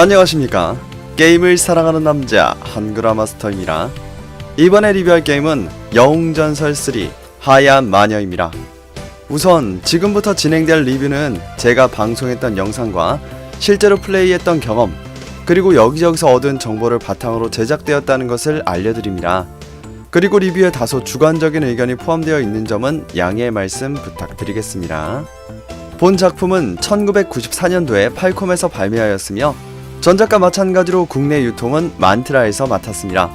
안녕하십니까. 게임을 사랑하는 남자 한글화 마스터입니다. 이번에 리뷰할 게임은 영웅전설 3 하얀 마녀입니다. 우선 지금부터 진행될 리뷰는 제가 방송했던 영상과 실제로 플레이했던 경험 그리고 여기저기서 얻은 정보를 바탕으로 제작되었다는 것을 알려드립니다. 그리고 리뷰에 다소 주관적인 의견이 포함되어 있는 점은 양해의 말씀 부탁드리겠습니다. 본 작품은 1994년도에 팔콤에서 발매하였으며 전작과 마찬가지로 국내 유통은 만트라에서 맡았습니다.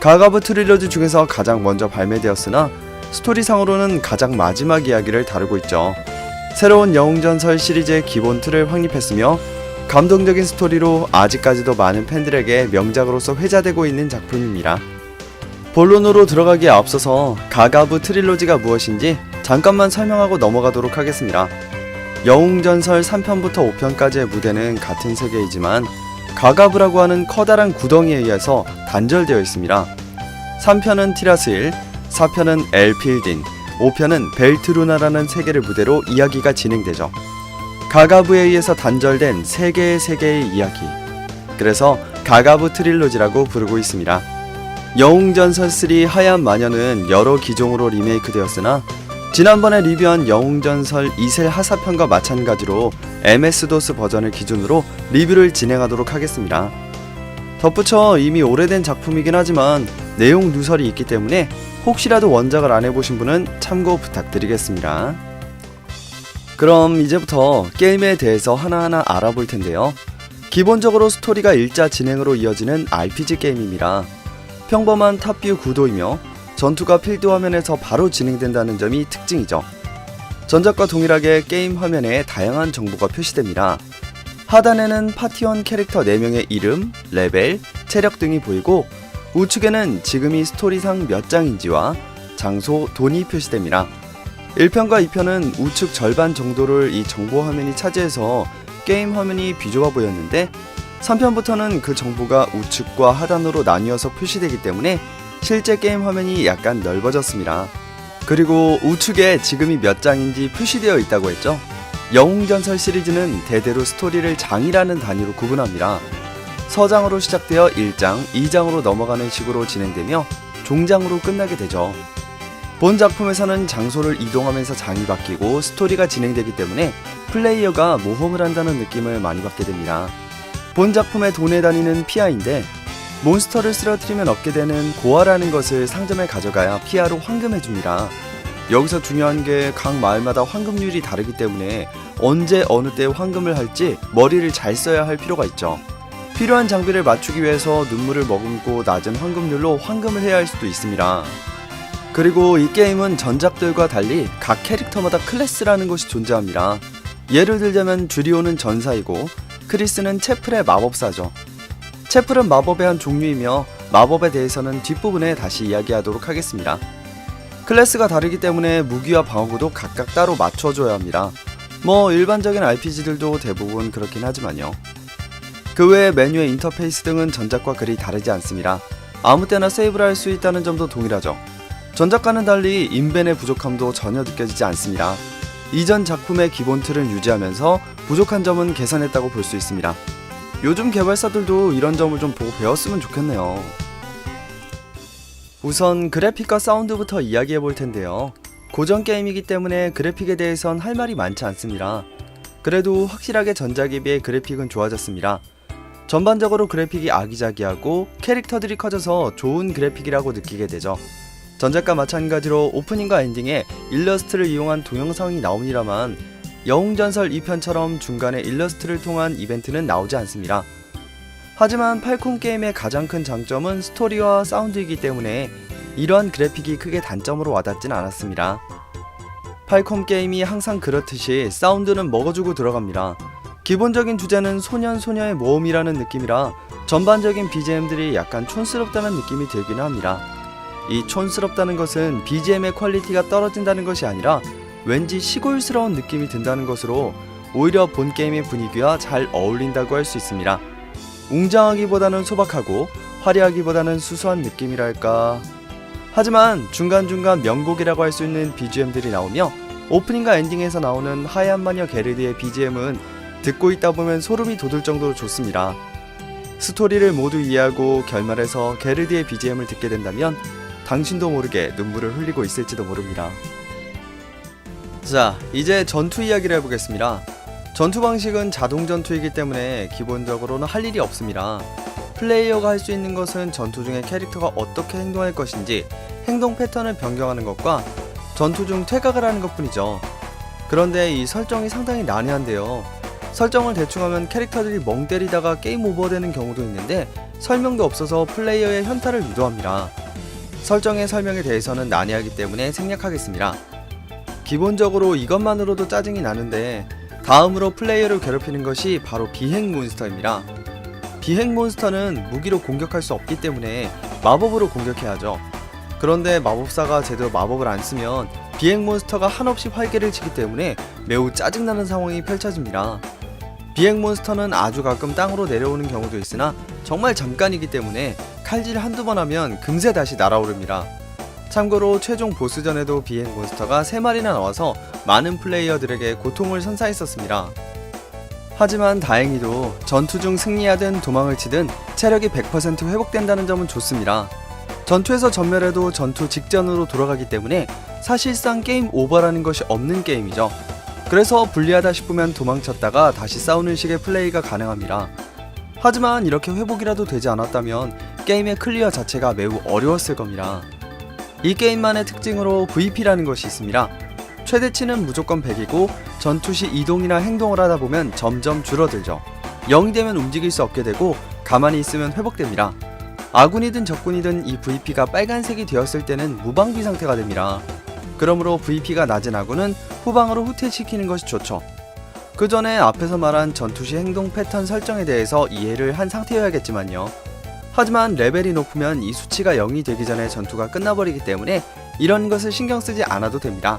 가가브 트릴러지 중에서 가장 먼저 발매되었으나 스토리상으로는 가장 마지막 이야기를 다루고 있죠. 새로운 영웅전설 시리즈의 기본 틀을 확립했으며 감동적인 스토리로 아직까지도 많은 팬들에게 명작으로서 회자되고 있는 작품입니다. 본론으로 들어가기에 앞서서 가가브 트릴로지가 무엇인지 잠깐만 설명하고 넘어가도록 하겠습니다. 영웅전설 3편부터 5편까지의 무대는 같은 세계이지만 가가브라고 하는 커다란 구덩이에 의해서 단절되어 있습니다. 3편은 티라스일, 4편은 엘필딘, 5편은 벨트루나라는 세계를 무대로 이야기가 진행되죠. 가가브에 의해서 단절된 세 개의 세계의 이야기. 그래서 가가브 트릴로지라고 부르고 있습니다. 영웅전설 3 하얀 마녀는 여러 기종으로 리메이크되었으나 지난번에 리뷰한 영웅전설 이셀 하사편과 마찬가지로 MS-DOS 버전을 기준으로 리뷰를 진행하도록 하겠습니다. 덧붙여 이미 오래된 작품이긴 하지만 내용 누설이 있기 때문에 혹시라도 원작을 안 해보신 분은 참고 부탁드리겠습니다. 그럼 이제부터 게임에 대해서 하나하나 알아볼 텐데요. 기본적으로 스토리가 일자 진행으로 이어지는 RPG 게임입니다. 평범한 탑뷰 구도이며 전투가 필드 화면에서 바로 진행된다는 점이 특징이죠. 전작과 동일하게 게임 화면에 다양한 정보가 표시됩니다. 하단에는 파티원 캐릭터 4명의 이름, 레벨, 체력 등이 보이고 우측에는 지금이 스토리상 몇 장인지와 장소, 돈이 표시됩니다. 1편과 2편은 우측 절반 정도를 이 정보 화면이 차지해서 게임 화면이 비좁아 보였는데 3편부터는 그 정보가 우측과 하단으로 나뉘어서 표시되기 때문에 실제 게임 화면이 약간 넓어졌습니다. 그리고 우측에 지금이 몇 장인지 표시되어 있다고 했죠. 영웅전설 시리즈는 대대로 스토리를 장이라는 단위로 구분합니다. 서장으로 시작되어 1장, 2장으로 넘어가는 식으로 진행되며 종장으로 끝나게 되죠. 본 작품에서는 장소를 이동하면서 장이 바뀌고 스토리가 진행되기 때문에 플레이어가 모험을 한다는 느낌을 많이 받게 됩니다. 본 작품의 돈에 다니는 피아인데 몬스터를 쓰러뜨리면 얻게 되는 고아라는 것을 상점에 가져가야 피아로 환금해줍니다. 여기서 중요한 게 각 마을마다 환금률이 다르기 때문에 언제 어느 때 환금을 할지 머리를 잘 써야 할 필요가 있죠. 필요한 장비를 맞추기 위해서 눈물을 머금고 낮은 환금률로 환금을 해야 할 수도 있습니다. 그리고 이 게임은 전작들과 달리 각 캐릭터마다 클래스라는 것이 존재합니다. 예를 들자면 주리오는 전사이고 크리스는 채플의 마법사죠. 채플은 마법의 한 종류이며 마법에 대해서는 뒷부분에 다시 이야기하도록 하겠습니다. 클래스가 다르기 때문에 무기와 방어구도 각각 따로 맞춰줘야 합니다. 뭐 일반적인 RPG들도 대부분 그렇긴 하지만요. 그 외에 메뉴의 인터페이스 등은 전작과 그리 다르지 않습니다. 아무 때나 세이브를 할 수 있다는 점도 동일하죠. 전작과는 달리 인벤의 부족함도 전혀 느껴지지 않습니다. 이전 작품의 기본 틀을 유지하면서 부족한 점은 개선했다고 볼 수 있습니다. 요즘 개발사들도 이런 점을 좀 보고 배웠으면 좋겠네요. 우선 그래픽과 사운드부터 이야기해 볼 텐데요. 고전 게임이기 때문에 그래픽에 대해선 할 말이 많지 않습니다. 그래도 확실하게 전작에 비해 그래픽은 좋아졌습니다. 전반적으로 그래픽이 아기자기하고 캐릭터들이 커져서 좋은 그래픽이라고 느끼게 되죠. 전작과 마찬가지로 오프닝과 엔딩에 일러스트를 이용한 동영상이 나옵니다만 영웅전설 2편처럼 중간에 일러스트를 통한 이벤트는 나오지 않습니다. 하지만 팔콤 게임의 가장 큰 장점은 스토리와 사운드이기 때문에 이러한 그래픽이 크게 단점으로 와닿진 않았습니다. 팔콤 게임이 항상 그렇듯이 사운드는 먹어주고 들어갑니다. 기본적인 주제는 소년 소녀의 모험이라는 느낌이라 전반적인 BGM들이 약간 촌스럽다는 느낌이 들기는 합니다. 이 촌스럽다는 것은 BGM의 퀄리티가 떨어진다는 것이 아니라 왠지 시골스러운 느낌이 든다는 것으로 오히려 본 게임의 분위기와 잘 어울린다고 할 수 있습니다. 웅장하기보다는 소박하고 화려하기보다는 수수한 느낌이랄까. 하지만 중간중간 명곡이라고 할 수 있는 BGM들이 나오며 오프닝과 엔딩에서 나오는 하얀 마녀 게르드의 BGM은 듣고 있다 보면 소름이 돋을 정도로 좋습니다. 스토리를 모두 이해하고 결말에서 게르디의 BGM을 듣게 된다면 당신도 모르게 눈물을 흘리고 있을지도 모릅니다. 자, 이제 전투 이야기를 해보겠습니다. 전투 방식은 자동 전투이기 때문에 기본적으로는 할 일이 없습니다. 플레이어가 할 수 있는 것은 전투 중에 캐릭터가 어떻게 행동할 것인지 행동 패턴을 변경하는 것과 전투 중 퇴각을 하는 것 뿐이죠. 그런데 이 설정이 상당히 난해한데요. 설정을 대충 하면 캐릭터들이 멍 때리다가 게임 오버되는 경우도 있는데 설명도 없어서 플레이어의 현타를 유도합니다. 설정의 설명에 대해서는 난해하기 때문에 생략하겠습니다. 기본적으로 이것만으로도 짜증이 나는데 다음으로 플레이어를 괴롭히는 것이 바로 비행 몬스터입니다. 비행 몬스터는 무기로 공격할 수 없기 때문에 마법으로 공격해야 하죠. 그런데 마법사가 제대로 마법을 안 쓰면 비행 몬스터가 한없이 활개를 치기 때문에 매우 짜증나는 상황이 펼쳐집니다. 비행 몬스터는 아주 가끔 땅으로 내려오는 경우도 있으나 정말 잠깐이기 때문에 칼질 한두 번 하면 금세 다시 날아오릅니다. 참고로 최종 보스전에도 비행 몬스터가 3마리나 나와서 많은 플레이어들에게 고통을 선사했었습니다. 하지만 다행히도 전투 중 승리하든 도망을 치든 체력이 100% 회복된다는 점은 좋습니다. 전투에서 전멸해도 전투 직전으로 돌아가기 때문에 사실상 게임 오버라는 것이 없는 게임이죠. 그래서 불리하다 싶으면 도망쳤다가 다시 싸우는 식의 플레이가 가능합니다. 하지만 이렇게 회복이라도 되지 않았다면 게임의 클리어 자체가 매우 어려웠을 겁니다. 이 게임만의 특징으로 VP라는 것이 있습니다. 최대치는 무조건 100이고 전투 시 이동이나 행동을 하다 보면 점점 줄어들죠. 0이 되면 움직일 수 없게 되고 가만히 있으면 회복됩니다. 아군이든 적군이든 이 VP가 빨간색이 되었을 때는 무방비 상태가 됩니다. 그러므로 VP가 낮은 아군은 후방으로 후퇴시키는 것이 좋죠. 그 전에 앞에서 말한 전투 시 행동 패턴 설정에 대해서 이해를 한 상태여야겠지만요. 하지만 레벨이 높으면 이 수치가 0이 되기 전에 전투가 끝나버리기 때문에 이런 것을 신경 쓰지 않아도 됩니다.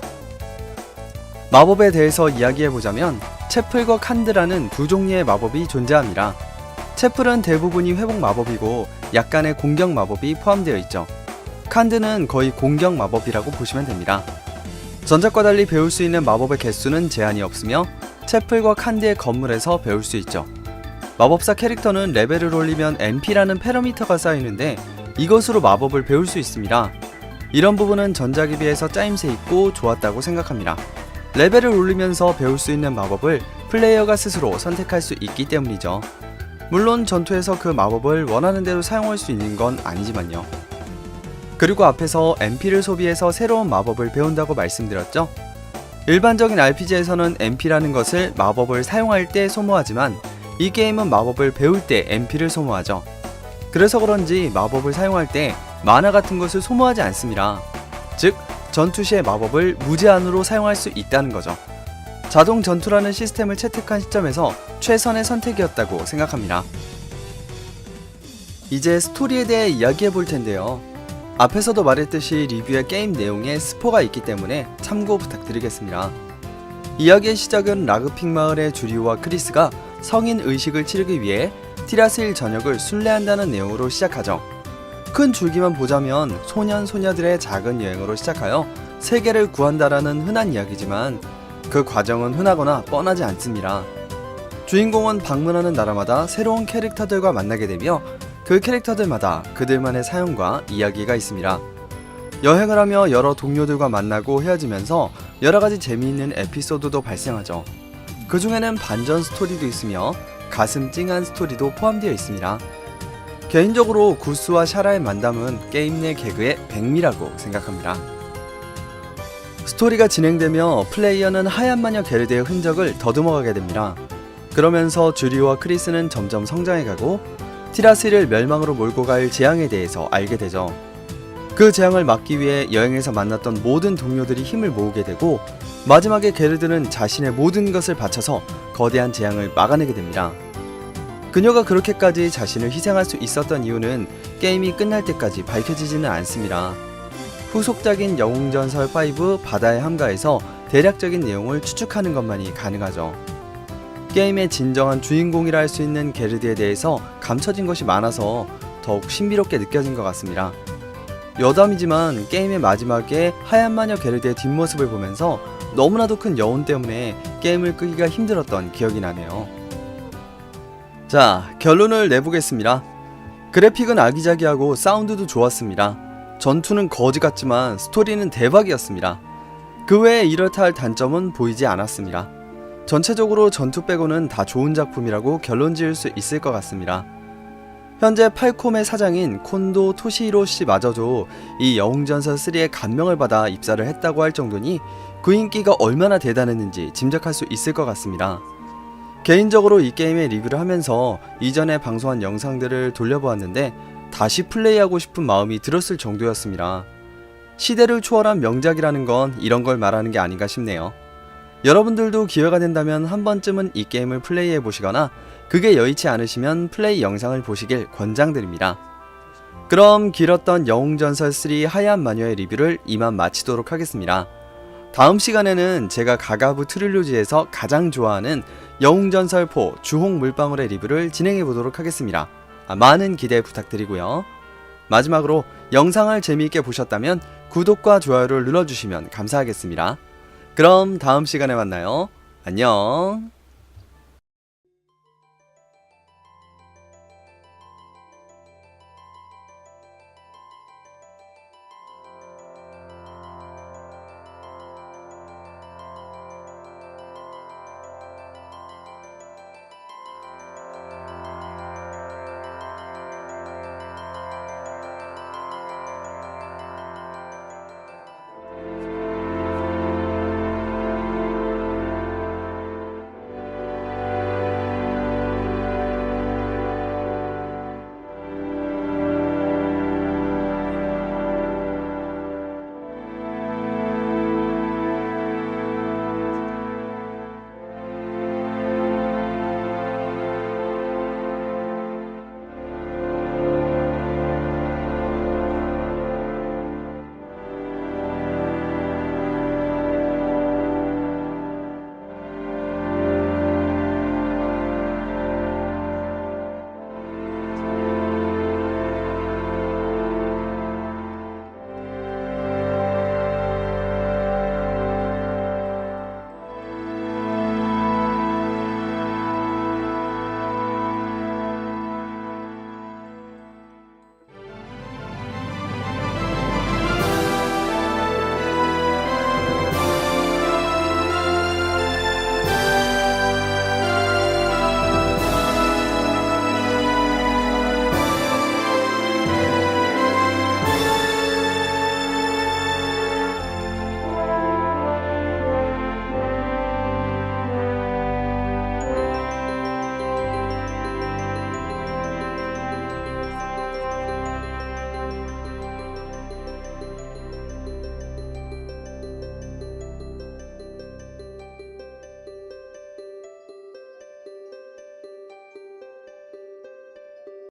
마법에 대해서 이야기해보자면 채플과 칸드라는 두 종류의 마법이 존재합니다. 채플은 대부분이 회복 마법이고 약간의 공격 마법이 포함되어 있죠. 칸드는 거의 공격 마법이라고 보시면 됩니다. 전작과 달리 배울 수 있는 마법의 개수는 제한이 없으며 채플과 칸드의 건물에서 배울 수 있죠. 마법사 캐릭터는 레벨을 올리면 MP라는 패러미터가 쌓이는데 이것으로 마법을 배울 수 있습니다. 이런 부분은 전작에 비해서 짜임새 있고 좋았다고 생각합니다. 레벨을 올리면서 배울 수 있는 마법을 플레이어가 스스로 선택할 수 있기 때문이죠. 물론 전투에서 그 마법을 원하는 대로 사용할 수 있는 건 아니지만요. 그리고 앞에서 MP를 소비해서 새로운 마법을 배운다고 말씀드렸죠? 일반적인 RPG에서는 MP라는 것을 마법을 사용할 때 소모하지만 이 게임은 마법을 배울 때 MP를 소모하죠. 그래서 그런지 마법을 사용할 때 만화 같은 것을 소모하지 않습니다. 즉, 전투 시의 마법을 무제한으로 사용할 수 있다는 거죠. 자동 전투라는 시스템을 채택한 시점에서 최선의 선택이었다고 생각합니다. 이제 스토리에 대해 이야기해 볼 텐데요. 앞에서도 말했듯이 리뷰의 게임 내용에 스포가 있기 때문에 참고 부탁드리겠습니다. 이야기의 시작은 라그픽 마을의 주리오와 크리스가 성인 의식을 치르기 위해 티라스일 전역을 순례한다는 내용으로 시작하죠. 큰 줄기만 보자면 소년 소녀들의 작은 여행으로 시작하여 세계를 구한다라는 흔한 이야기지만 그 과정은 흔하거나 뻔하지 않습니다. 주인공은 방문하는 나라마다 새로운 캐릭터들과 만나게 되며 그 캐릭터들마다 그들만의 사연과 이야기가 있습니다. 여행을 하며 여러 동료들과 만나고 헤어지면서 여러 가지 재미있는 에피소드도 발생하죠. 그 중에는 반전 스토리도 있으며 가슴 찡한 스토리도 포함되어 있습니다. 개인적으로 구스와 샤라의 만남은 게임 내 개그의 백미라고 생각합니다. 스토리가 진행되며 플레이어는 하얀 마녀 게르드의 흔적을 더듬어가게 됩니다. 그러면서 주리오와 크리스는 점점 성장해가고 티라스를 멸망으로 몰고 갈 재앙에 대해서 알게 되죠. 그 재앙을 막기 위해 여행에서 만났던 모든 동료들이 힘을 모으게 되고 마지막에 게르드는 자신의 모든 것을 바쳐서 거대한 재앙을 막아내게 됩니다. 그녀가 그렇게까지 자신을 희생할 수 있었던 이유는 게임이 끝날 때까지 밝혀지지는 않습니다. 후속작인 영웅전설 5 바다의 함가에서 대략적인 내용을 추측하는 것만이 가능하죠. 게임의 진정한 주인공이라 할 수 있는 게르드에 대해서 감춰진 것이 많아서 더욱 신비롭게 느껴진 것 같습니다. 여담이지만 게임의 마지막에 하얀 마녀 게르드의 뒷모습을 보면서 너무나도 큰 여운 때문에 게임을 끄기가 힘들었던 기억이 나네요. 자, 결론을 내보겠습니다. 그래픽은 아기자기하고 사운드도 좋았습니다. 전투는 거지 같지만 스토리는 대박이었습니다. 그 외에 이렇다 할 단점은 보이지 않았습니다. 전체적으로 전투 빼고는 다 좋은 작품이라고 결론 지을 수 있을 것 같습니다. 현재 팔콤의 사장인 콘도 토시히로 씨마저도 이 영웅전설 3의 감명을 받아 입사를 했다고 할 정도니 그 인기가 얼마나 대단했는지 짐작할 수 있을 것 같습니다. 개인적으로 이 게임의 리뷰를 하면서 이전에 방송한 영상들을 돌려보았는데 다시 플레이하고 싶은 마음이 들었을 정도였습니다. 시대를 초월한 명작이라는 건 이런 걸 말하는 게 아닌가 싶네요. 여러분들도 기회가 된다면 한 번쯤은 이 게임을 플레이해 보시거나 그게 여의치 않으시면 플레이 영상을 보시길 권장드립니다. 그럼 길었던 영웅전설 3 하얀 마녀의 리뷰를 이만 마치도록 하겠습니다. 다음 시간에는 제가 가가부 트릴로지에서 가장 좋아하는 영웅전설 4 주홍 물방울의 리뷰를 진행해 보도록 하겠습니다. 아, 많은 기대 부탁드리고요. 마지막으로 영상을 재미있게 보셨다면 구독과 좋아요를 눌러주시면 감사하겠습니다. 그럼 다음 시간에 만나요. 안녕.